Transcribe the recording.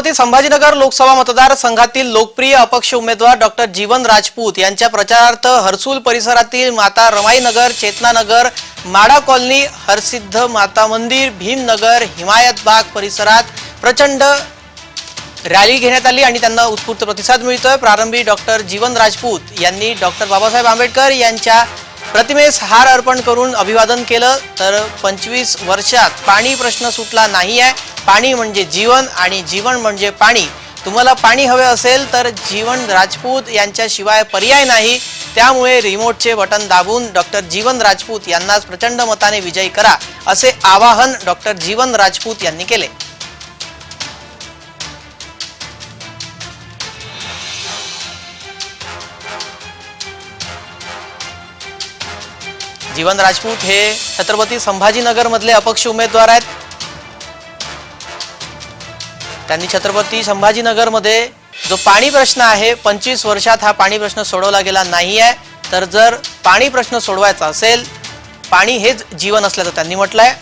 छत्रपती संभाजीनगर लोकसभा मतदारसंघातील लोकप्रिय अपक्ष उमेदवार डॉक्टर जीवन राजपूत यांच्या प्रचारार्थ हर्सुल परिसरातील माता रमाईनगर चेतनानगर माडा कॉलनी हरसिद्ध माता मंदिर भीमनगर हिमायत बाग परिसरात प्रचंड रॅली घेण्यात आली आणि त्यांना उत्स्फूर्त प्रतिसाद मिळतोय. प्रारंभी डॉक्टर जीवन राजपूत यांनी डॉक्टर बाबासाहेब आंबेडकर यांच्या प्रतिमेस हार अर्पण करून अभिवादन केलं. तर पंचवीस वर्षात पाणी प्रश्न सुटला नाही आहे पाणी म्हणजे जीवन आणि जीवन म्हणजे पाणी. तुम्हाला पाणी हवे असेल तर जीवन राजपूत यांच्याशिवाय पर्याय नाही. त्यामुळे रिमोटचे बटन दाबून डॉक्टर जीवन राजपूत यांनाच प्रचंड मताने विजयी करा असे आवाहन डॉक्टर जीवन राजपूत यांनी केले. जीवन राजपूत हे छत्रपती संभाजीनगर मधले अपक्ष उमेदवार आहेत. त्यांनी छत्रपती संभाजीनगरमध्ये जो पाणी प्रश्न आहे पंचवीस वर्षात हा पाणी प्रश्न सोडवला गेला नाही आहे तर जर पाणी प्रश्न सोडवायचा असेल पाणी हेच जीवन असल्याचं त्यांनी म्हटलंय.